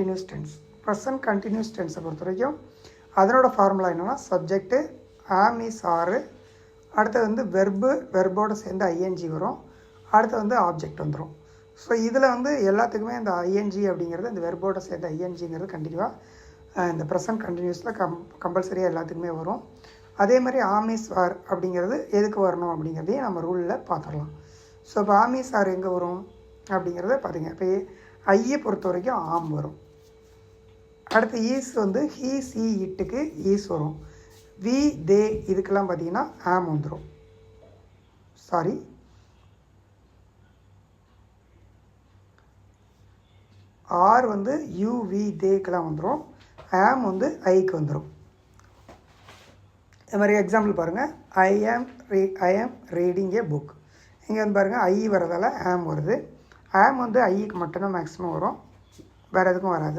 Continuous tense present continuous டென்ஸை பொறுத்த வரைக்கும் அதனோட ஃபார்முலா என்னென்னா சப்ஜெக்ட்டு இஸ் ஆறு அடுத்தது வந்து வெர்பு வெர்போடு சேர்ந்து ஐஎன்ஜி வரும். அடுத்து வந்து ஆப்ஜெக்ட் வந்துடும் ஸோ இதில் வந்து எல்லாத்துக்குமே இந்த ஐஎன்ஜி அப்படிங்கிறது இந்த வெர்போடு சேர்ந்த ஐஎன்ஜிங்கிறது கண்டிப்பாக இந்த ப்ரெசன்ட் கண்டினியூஸில் கம் கம்பல்சரியாக எல்லாத்துக்குமே வரும். அதே மாதிரி ஆமிஸ் ஆர் அப்படிங்கிறது எதுக்கு வரணும் அப்படிங்கிறதையும் நம்ம ரூலில் பார்த்துடலாம் ஸோ இப்போ ஆமிஸ் ஆர் எங்கே வரும் அப்படிங்கிறத பார்த்தீங்க இப்போ ஐயை பொறுத்த வரைக்கும் ஆம் வரும். அடுத்து ஈஸ் வந்து ஹீ சி இட்டுக்கு ஈஸ் வரும். வி தே இதுக்கெல்லாம் பார்த்தீங்கன்னா ஆம் வந்துடும் சாரி ஆர் வந்து யூ வி தேக்கெல்லாம் வந்துடும் ஆம் வந்து ஐக்கு வந்துடும் இது மாதிரி எக்ஸாம்பிள் பாருங்கள் ஐ ஆம் ரீ ஐ ஆம் ரீடிங் ஏ புக் இங்கே வந்து பாருங்கள் ஐ வரதால் ஆம் வருது. ஆம் வந்து ஐக்கு மட்டும்தான் மேக்ஸிமம் வரும். வேறு எதுக்கும் வராது.